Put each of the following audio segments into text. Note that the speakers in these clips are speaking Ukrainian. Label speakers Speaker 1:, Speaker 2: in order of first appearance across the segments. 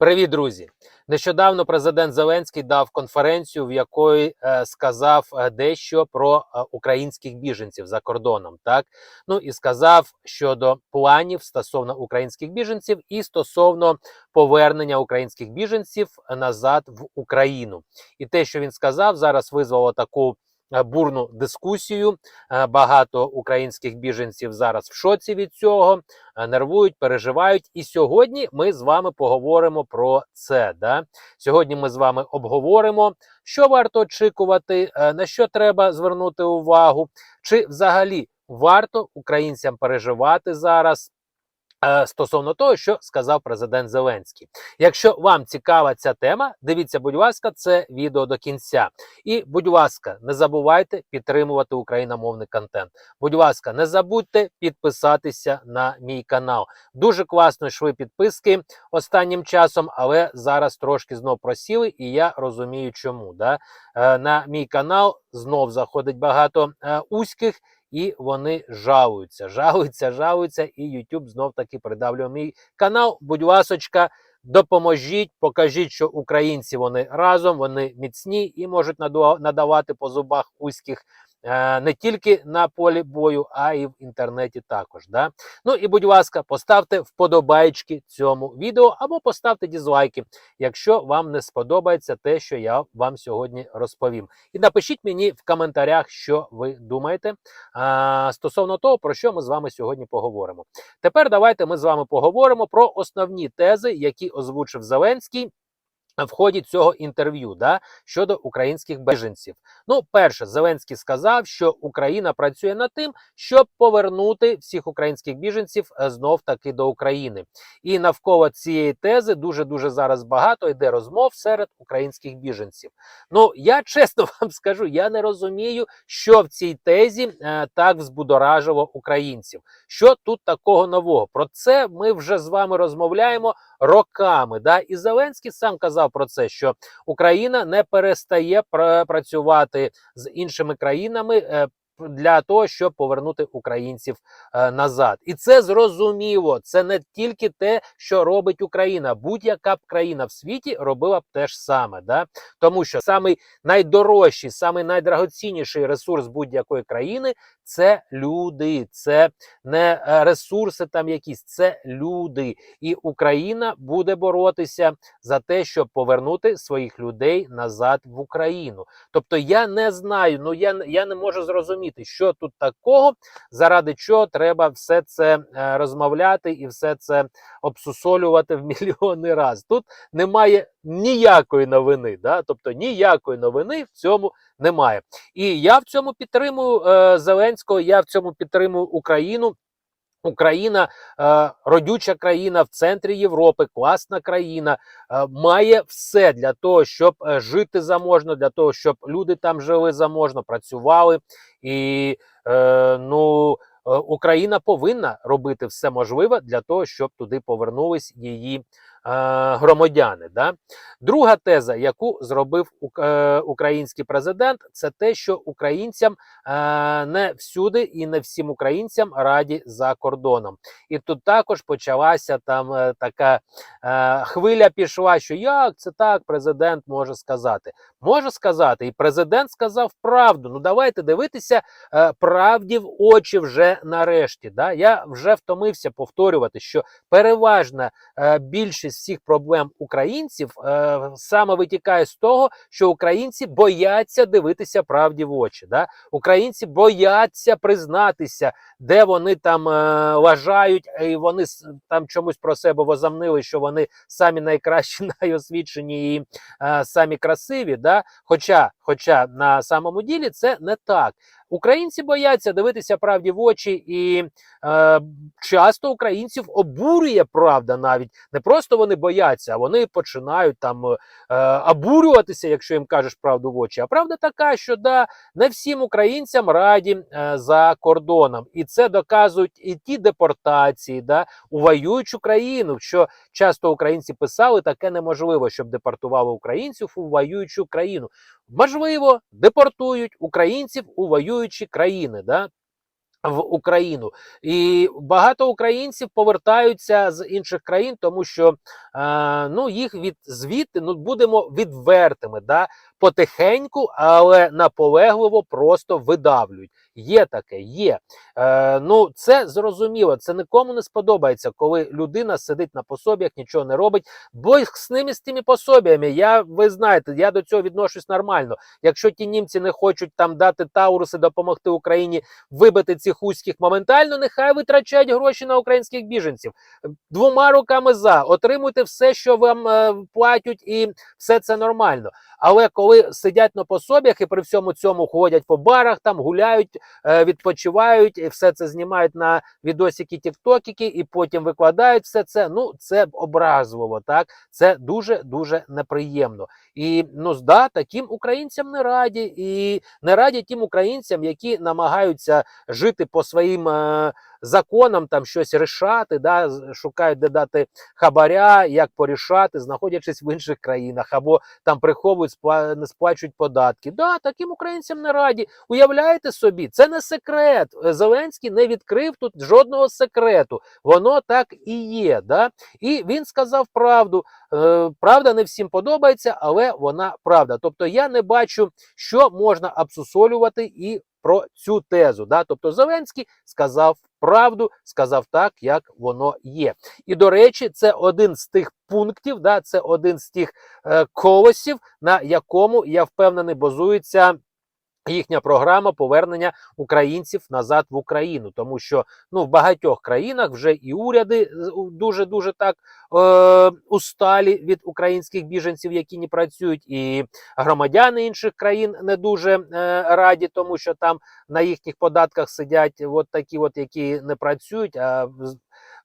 Speaker 1: Привіт, друзі! Нещодавно президент Зеленський дав конференцію, в якої е, сказав е, дещо про е, українських біженців за кордоном. Так ну і сказав щодо планів стосовно українських біженців і стосовно повернення українських біженців назад в Україну. І те, що він сказав, зараз визвало таку. Е, Бурну дискусію. Е, Багато українських біженців зараз в шоці від цього, е, нервують, переживають. І сьогодні ми з вами поговоримо про це. Да? Сьогодні ми з вами обговоримо, що варто очікувати, на що треба звернути увагу, чи взагалі варто українцям переживати зараз. Е, Стосовно того, що сказав президент Зеленський. Якщо вам цікава ця тема, дивіться, будь ласка, це відео до кінця. І, будь ласка, не забувайте підтримувати україномовний контент. Будь ласка, не забудьте підписатися на мій канал. Дуже класно йшли підписки останнім часом, але зараз трошки знов просіли, і я розумію, чому. Да? Е, на мій канал знов заходить багато е, узьких. І вони жалуються, жалуються, жалуються, і YouTube знов таки придавлює мій канал. Будь ласочка, допоможіть, покажіть, що українці вони разом, вони міцні і можуть надавати по зубах узьких е, не тільки на полі бою, а й в інтернеті також. Да? Ну і будь ласка, поставте вподобайки цьому відео або поставте дізлайки, якщо вам не сподобається те, що я вам сьогодні розповім. І напишіть мені в коментарях, що ви думаєте а, стосовно того, про що ми з вами сьогодні поговоримо. Тепер давайте ми з вами поговоримо про основні тези, які озвучив Зеленський. В ході цього інтерв'ю да, щодо українських біженців. Ну, перше, Зеленський сказав, що Україна працює над тим, щоб повернути всіх українських біженців е, знов таки до України. І навколо цієї тези дуже дуже зараз багато йде розмов серед українських біженців. Ну я чесно вам скажу, я не розумію, що в цій тезі е, так взбудоражило українців. Що тут такого нового? Про це ми вже з вами розмовляємо роками. Да? І Зеленський сам казав про це, що Україна не перестає працювати з іншими країнами. е, Для того щоб повернути українців е, назад, і це зрозуміло. Це не тільки те, що робить Україна. Будь-яка б країна в світі робила б те ж саме, да? тому що самий найдорожчий, самий найдрагоцінніший ресурс будь-якої країни це люди, це не е, ресурси там якісь, це люди. І Україна буде боротися за те, щоб повернути своїх людей назад в Україну. Тобто я не знаю, ну я, я не можу зрозуміти, що тут такого, заради чого треба все це е, розмовляти і все це обсусолювати в мільйони раз. Тут немає ніякої новини, да? тобто ніякої новини в цьому немає. І я в цьому підтримую е, Зеленського, я в цьому підтримую Україну. Україна е, родюча країна в центрі Європи, класна країна, е, має все для того, щоб е, жити заможно, для того, щоб люди там жили заможно, працювали. І ну, Україна повинна робити все можливе для того, щоб туди повернулись її громадяни. Да? Друга теза, яку зробив е, український президент, це те, що українцям е, не всюди і не всім українцям раді за кордоном. І тут також почалася там е, така е, хвиля пішла, що як це так, президент може сказати. Може сказати, і президент сказав правду. Ну давайте дивитися е, правді в очі вже нарешті. Да? Я вже втомився повторювати, що переважна е, більшість всіх проблем українців е, саме витікає з того, що українці бояться дивитися правді в очі. Да? Українці бояться признатися, де вони там е, вважають, і вони там чомусь про себе возомнили, що вони самі найкращі, найосвічені і е, самі красиві. Да? Хоча, хоча на самому ділі це не так. Українці бояться дивитися правді в очі, і е, часто українців обурює правда навіть не просто вони бояться, а вони починають там е, обурюватися, якщо їм кажеш правду в очі. А правда така, що да, не всім українцям раді е, за кордоном, і це доказують і ті депортації, да, у воюючу країну, що часто українці писали, таке неможливо, щоб депортували українців у воюючу країну. Можливо, депортують українців у воюючі країни. Да? в Україну, і багато українців повертаються з інших країн, тому що е, ну їх від звідти ну будемо відвертими, да потихеньку, але наполегливо просто видавлюють. Є таке, є. Е, ну це зрозуміло. Це нікому не сподобається, коли людина сидить на пособіях, нічого не робить. Бо з ними з тими пособіями. Я ви знаєте, я до цього відношусь нормально. Якщо ті німці не хочуть там дати Тауруси, допомогти Україні вибити цих уських моментально, нехай витрачають гроші на українських біженців. Двома руками за отримуйте все, що вам е, платять, і все це нормально. Але коли сидять на пособіях і при всьому цьому ходять по барах, там гуляють, е, відпочивають, і все це знімають на відосики, тіктокіки, і потім викладають все це. Ну це образливо, так це дуже дуже неприємно. І ну да, таким українцям не раді, і не раді тим українцям, які намагаються жити по своїм е, законам, там щось рішати, да, шукають де дати хабаря, як порішати, знаходячись в інших країнах, або там приховують, спла- не сплачують податки. Да, таким українцям не раді. Уявляєте собі, це не секрет. Зеленський не відкрив тут жодного секрету. Воно так і є. Да? І він сказав правду. Е, правда не всім подобається, але вона правда. Тобто я не бачу, що можна обсусолювати і про цю тезу. Да? Тобто Зеленський сказав правду, сказав так, як воно є. І до речі, це один з тих пунктів, да? це один з тих е, колосів, на якому я впевнений базується. Їхня програма повернення українців назад в Україну, тому що ну в багатьох країнах вже і уряди дуже дуже так е, усталі від українських біженців, які не працюють, і громадяни інших країн не дуже е, раді, тому що там на їхніх податках сидять от такі, от які не працюють. а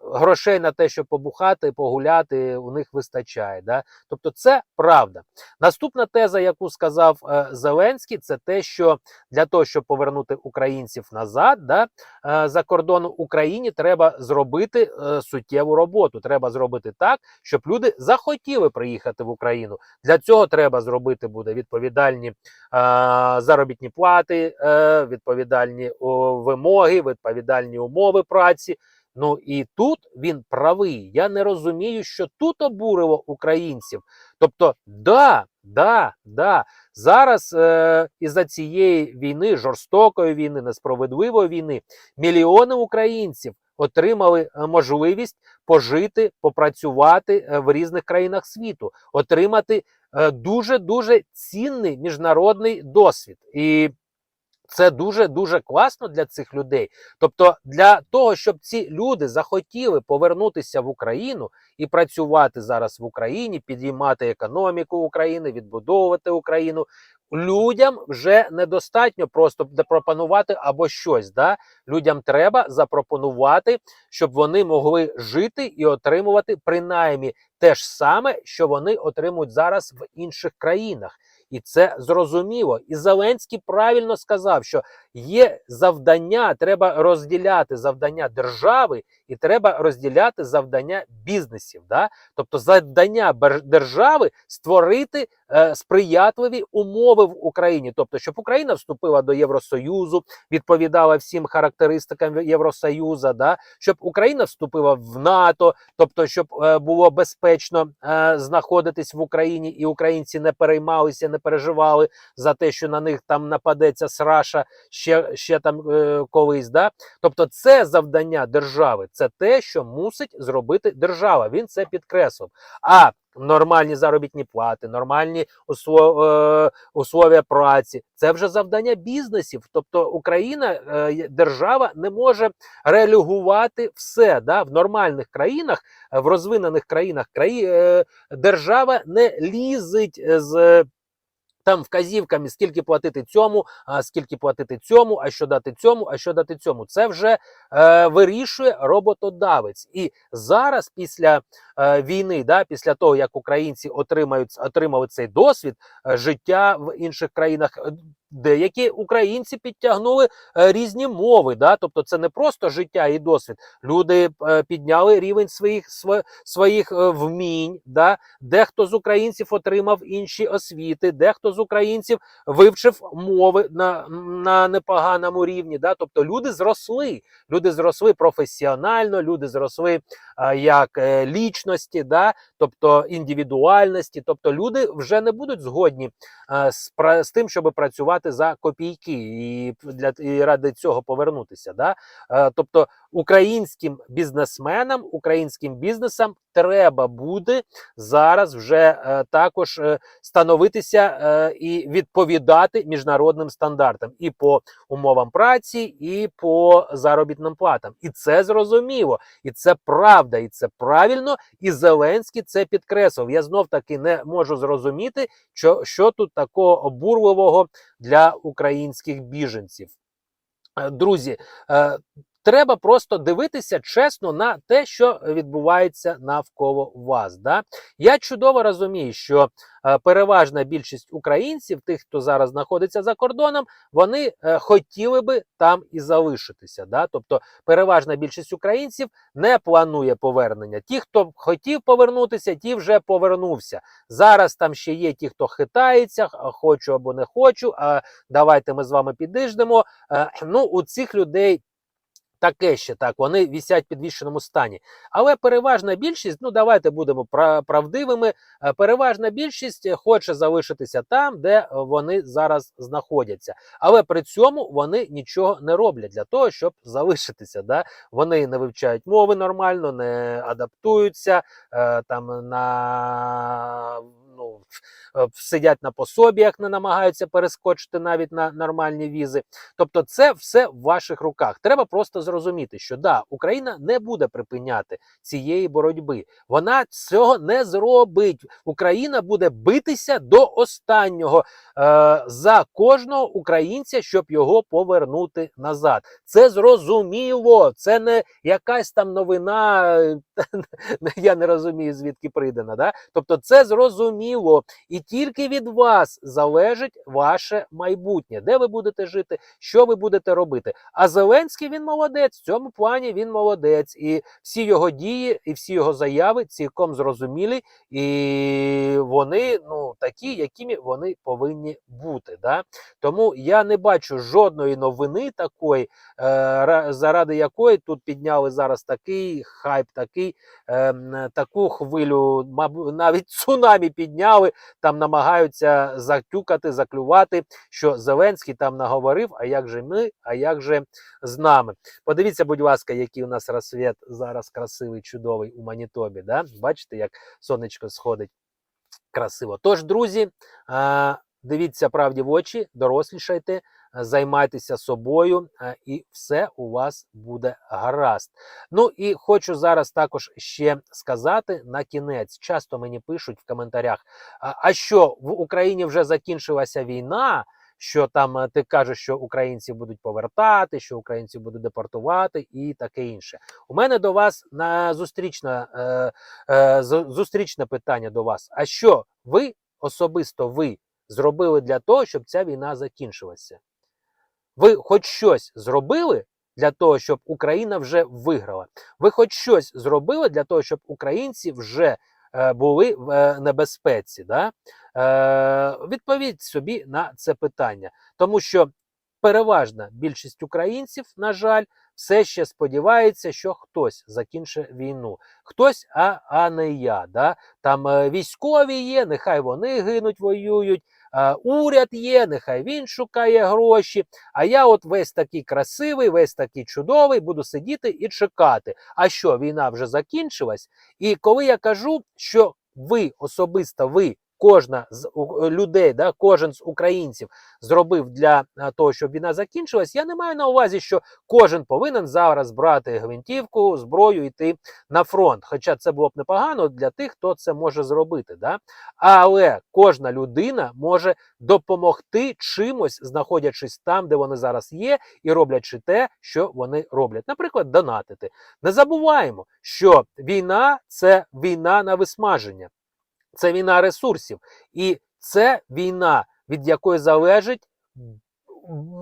Speaker 1: Грошей на те, щоб побухати, погуляти, у них вистачає. Да? Тобто, це правда. Наступна теза, яку сказав е, Зеленський, це те, що для того, щоб повернути українців назад, да, е, за кордону Україні, треба зробити е, суттєву роботу. Треба зробити так, щоб люди захотіли приїхати в Україну. Для цього треба зробити буде відповідальні е, заробітні плати, е, відповідальні о, вимоги, відповідальні умови праці. Ну і тут він правий. Я не розумію, що тут обурило українців. Тобто, да, да, да, зараз е, із-за цієї війни, жорстокої війни, несправедливої війни, мільйони українців отримали е, можливість пожити, попрацювати е, в різних країнах світу, отримати е, дуже дуже цінний міжнародний досвід. І це дуже дуже класно для цих людей. Тобто, для того, щоб ці люди захотіли повернутися в Україну і працювати зараз в Україні, підіймати економіку України, відбудовувати Україну. Людям вже недостатньо просто запропонувати або щось. Да? Людям треба запропонувати, щоб вони могли жити і отримувати принаймні те ж саме, що вони отримують зараз в інших країнах. І це зрозуміло. І Зеленський правильно сказав, що є завдання, треба розділяти завдання держави і треба розділяти завдання бізнесів. Да? Тобто, завдання держави створити сприятливі умови в Україні, тобто, щоб Україна вступила до Євросоюзу, відповідала всім характеристикам Євросоюзу, да? щоб Україна вступила в НАТО, тобто, щоб е, було безпечно е, знаходитись в Україні, і українці не переймалися, не переживали за те, що на них там нападеться сраша ще, ще там е, колись. Да? Тобто, це завдання держави, це те, що мусить зробити держава. Він це підкреслив. А нормальні заробітні плати, нормальні е, условия праці це вже завдання бізнесів. Тобто Україна, е, держава не може релігувати все да? в нормальних країнах, е, в розвинених країнах краї, держава не лізить з. Там вказівками, скільки платити цьому, а скільки платити цьому, а що дати цьому, а що дати цьому. Це вже е, вирішує роботодавець. І зараз, після е, війни, да, після того як українці отримають отримали цей досвід е, життя в інших країнах, е, Деякі українці підтягнули е, різні мови, да? тобто це не просто життя і досвід. Люди е, підняли рівень своїх сво- своїх е, вмінь. Да? Дехто з українців отримав інші освіти, дехто з українців вивчив мови на, на непоганому рівні. Да? Тобто люди зросли, люди зросли професіонально, люди зросли як лічності, да? тобто індивідуальності. Тобто люди вже не будуть згодні з, з тим, щоб працювати за копійки і для і ради цього повернутися. Да? Е, тобто українським бізнесменам, українським бізнесам треба буде зараз вже е, також е, становитися е, і відповідати міжнародним стандартам і по умовам праці, і по заробітним платам. І це зрозуміло, і це правда, і це правильно. І Зеленський це підкреслив. Я знов таки не можу зрозуміти, що, що тут такого обурливого для українських біженців. Е, Друзі, е, треба просто дивитися чесно на те, що відбувається навколо вас. Да? Я чудово розумію, що е, переважна більшість українців, тих, хто зараз знаходиться за кордоном, вони е, хотіли би там і залишитися. Да? Тобто, переважна більшість українців не планує повернення. Ті, хто хотів повернутися, ті вже повернувся. Зараз там ще є ті, хто хитається, хочу або не хочу. А давайте ми з вами підиждемо. Е, Ну, у цих людей. Таке ще так, вони вісять в підвішеному стані. Але переважна більшість, ну давайте будемо пра- правдивими. е, Переважна більшість е, хоче залишитися там, де е, вони зараз знаходяться. Але при цьому вони нічого не роблять для того, щоб залишитися. Да? Вони не вивчають мови нормально, не адаптуються е, там на. Ну, е, сидять на пособіях, не намагаються перескочити навіть на нормальні візи. Тобто, це все в ваших руках. Треба просто зрозуміти, що да, Україна не буде припиняти цієї боротьби. Вона цього не зробить. Україна буде битися до останнього е, за кожного українця, щоб його повернути назад. Це зрозуміло. Це не якась там новина. е, Я не розумію, звідки прийдена. Да? Тобто, це зрозуміло. І тільки від вас залежить ваше майбутнє, де ви будете жити, що ви будете робити. А Зеленський він молодець. В цьому плані він молодець. І всі його дії, і всі його заяви цілком зрозумілі, і вони ну такі, якими вони повинні бути. Да? Тому я не бачу жодної новини такої, е, заради якої тут підняли зараз такий хайп, такий, е, таку хвилю, навіть цунамі підняли, там намагаються затюкати, заклювати, що Зеленський там наговорив, а як же ми, а як же з нами. Подивіться, будь ласка, який у нас розсвіт зараз красивий, чудовий у Манітобі. Да? Бачите, як сонечко сходить красиво. Тож, друзі, дивіться правді в очі, дорослішайте, займайтеся собою, і все у вас буде гаразд. Ну і хочу зараз також ще сказати на кінець. Часто мені пишуть в коментарях: а, що в Україні вже закінчилася війна? Що там е, ти кажеш, що українці будуть повертати, що українців будуть депортувати, і таке інше. У мене до вас на зустрічне, е, е, зустрічне питання до вас. А що ви особисто ви зробили для того, щоб ця війна закінчилася? Ви хоч щось зробили для того, щоб Україна вже виграла? Ви хоч щось зробили для того, щоб українці вже е, були в е, небезпеці? Да? Е, відповідь собі на це питання, тому що переважна більшість українців, на жаль, все ще сподівається, що хтось закінчить війну. Хтось, а, а не я. Да? Там е, військові є, нехай вони гинуть, воюють. Уряд є, нехай він шукає гроші. А я, от весь такий красивий, весь такий чудовий, буду сидіти і чекати. А що, війна вже закінчилась? І коли я кажу, що ви особисто ви. Кожна з людей, да, кожен з українців зробив для того, щоб війна закінчилась. Я не маю на увазі, що кожен повинен зараз брати гвинтівку, зброю йти на фронт. Хоча це було б непогано для тих, хто це може зробити. Да? Але кожна людина може допомогти чимось, знаходячись там, де вони зараз є, і роблячи те, що вони роблять. Наприклад, донатити. Не забуваємо, що війна це війна на висмаження, це війна ресурсів, і це війна, від якої залежить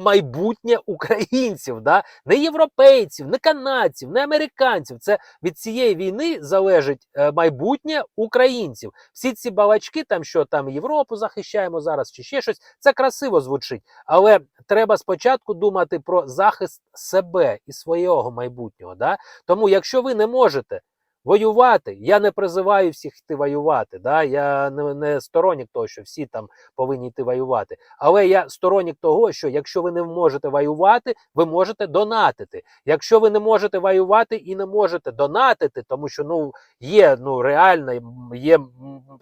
Speaker 1: майбутнє українців, да? не європейців, не канадців, не американців. Це від цієї війни залежить е, майбутнє українців. Всі ці балачки, там що там Європу захищаємо зараз, чи ще щось, це красиво звучить. Але треба спочатку думати про захист себе і свого майбутнього. Да? Тому, якщо ви не можете воювати, я не призиваю всіх йти воювати. Да? Я не, не сторонник того, що всі там повинні йти воювати. Але я сторонник того, що якщо ви не можете воювати, ви можете донатити. Якщо ви не можете воювати і не можете донатити, тому що ну є ну реально є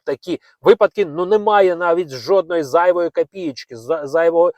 Speaker 1: такі випадки, ну немає навіть жодної зайвої копієчки, зайвого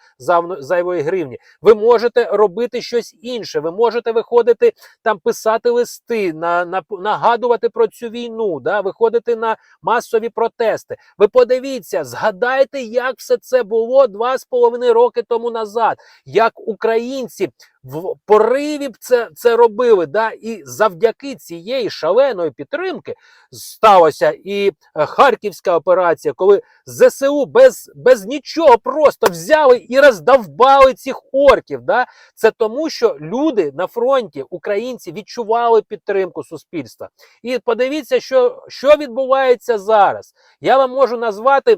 Speaker 1: зайвої гривні. Ви можете робити щось інше. Ви можете виходити там писати листи, на, на нагадувати про цю війну, да, виходити на масові протести. Ви подивіться, згадайте, як все це було два з половиною роки тому назад, як українці в пориві це, це робили. Да? І завдяки цієї шаленої підтримки сталася і е, Харківська операція, коли ЗСУ без, без нічого просто взяли і роздовбали цих орків. Да? Це тому, що люди на фронті, українці, відчували підтримку суспільства. І подивіться, що, що відбувається зараз. Я вам можу назвати.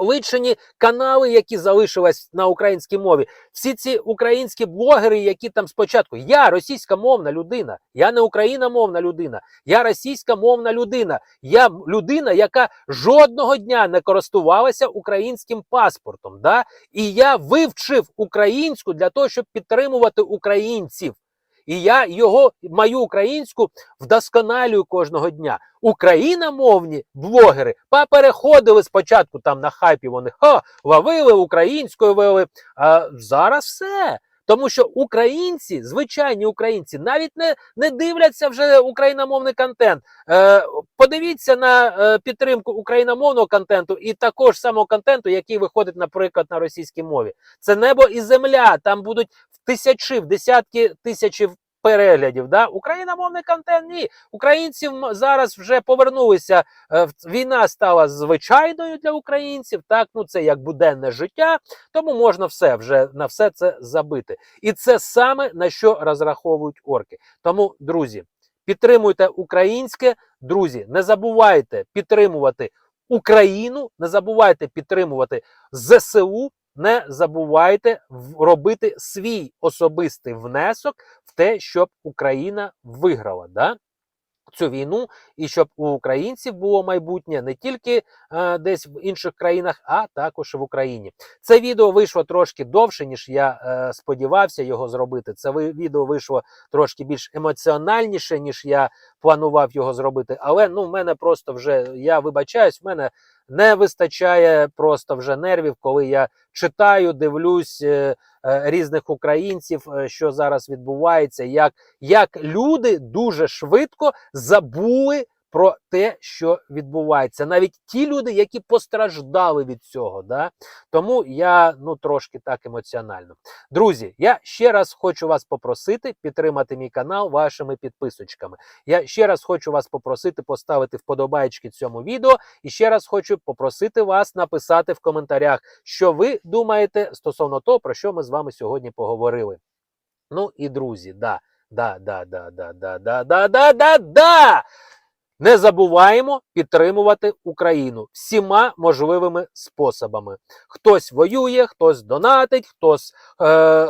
Speaker 1: Личені канали, які залишились на українській мові, всі ці українські блогери, які там спочатку я російська мовна людина, я не україномовна людина, я російська мовна людина, я людина, яка жодного дня не користувалася українським паспортом. Да? І я вивчив українську для того, щоб підтримувати українців. І я його мою українську вдосконалюю кожного дня. Україномовні блогери попереходили спочатку там на хайпі. Вони ха, ловили українською вели. А зараз все. Тому що українці, звичайні українці, навіть не, не дивляться вже україномовний контент. Е, подивіться на е, підтримку україномовного контенту і також самого контенту, який виходить, наприклад, на російській мові. Це небо і земля. Там будуть в тисячі, в десятки тисячі переглядів. Да? Україномовний контент ні. Українці зараз вже повернулися. е, Війна стала звичайною для українців. Так, ну це як буденне життя, тому можна все вже на все це забити. І це саме на що розраховують орки. Тому, друзі, підтримуйте українське, друзі, не забувайте підтримувати Україну, не забувайте підтримувати ЗСУ. Не забувайте робити свій особистий внесок в те, щоб Україна виграла да? цю війну, і щоб у українців було майбутнє не тільки е, десь в інших країнах, а також в Україні. Це відео вийшло трошки довше, ніж я е, сподівався його зробити. Це відео вийшло трошки більш емоціональніше, ніж я планував його зробити. Але ну, в мене просто вже я вибачаюсь, в мене не вистачає просто вже нервів, коли я читаю, дивлюсь е, е, різних українців, е, що зараз відбувається, як, як люди дуже швидко забули. Про те, що відбувається, навіть ті люди, які постраждали від цього, да тому я ну трошки так емоціонально. Друзі, я ще раз хочу вас попросити підтримати мій канал вашими підписочками. Я ще раз хочу вас попросити поставити вподобайки цьому відео, і ще раз хочу попросити вас написати в коментарях, що ви думаєте стосовно того, про що ми з вами сьогодні поговорили. Ну і друзі, да, да, да, да, да, да, да, да, да, да, да. Не забуваємо підтримувати Україну всіма можливими способами. Хтось воює, хтось донатить, хтось е,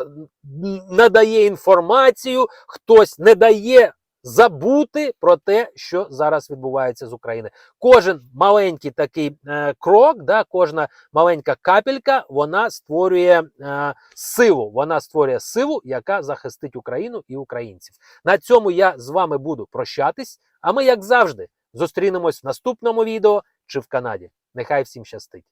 Speaker 1: надає інформацію, хтось не дає забути про те, що зараз відбувається з України. Кожен маленький такий е, крок, да, кожна маленька капелька, вона створює е, силу. Вона створює силу, яка захистить Україну і українців. На цьому я з вами буду прощатись. А ми, як завжди, зустрінемось в наступному відео чи в Канаді. Нехай всім щастить!